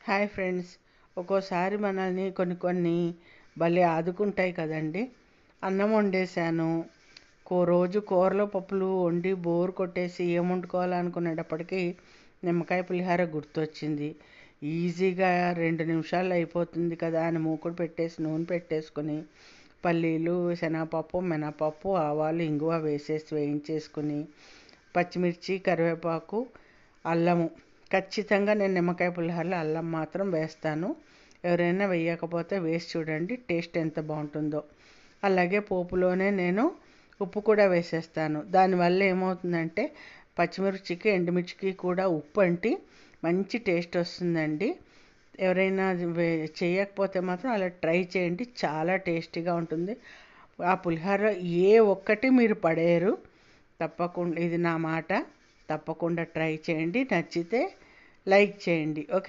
Hi friends. ఒక్కోసారి మనల్ని కొన్ని కొన్ని భలే ఆదుకుంటాయి కదండి. అన్నం వండేసాను కో రోజు కూరలు పప్పులు వండి బోర్ కొట్టేసి ఏం వండుకోవాలనుకునేటప్పటికీ నిమ్మకాయ పులిహార గుర్తొచ్చింది. ఈజీగా రెండు నిమిషాలు అయిపోతుంది కదా అని మూకుడు పెట్టేసి నూనె పెట్టేసుకుని పల్లీలు శనగపప్పు మినపప్పు ఆవాలు ఇంగువ వేసేసి వేయించేసుకుని పచ్చిమిర్చి కరివేపాకు అల్లము ఖచ్చితంగా నేను నిమ్మకాయ పులిహోరలో అల్లం మాత్రం వేస్తాను. ఎవరైనా వేయకపోతే వేసి చూడండి టేస్ట్ ఎంత బాగుంటుందో. అలాగే పోపులోనే నేను ఉప్పు కూడా వేసేస్తాను. దానివల్ల ఏమవుతుందంటే పచ్చిమిర్చికి ఎండుమిర్చికి కూడా ఉప్పు అంటి మంచి టేస్ట్ వస్తుందండి. ఎవరైనా చేయకపోతే మాత్రం అలా ట్రై చేయండి చాలా టేస్టీగా ఉంటుంది. ఆ పులిహోర ఏ ఒక్కటి మీరు పడేయరు తప్పకుండా. ఇది నా మాట. తప్పకుండా ట్రై చేయండి. నచ్చితే లైక్ చేయండి. ఓకే?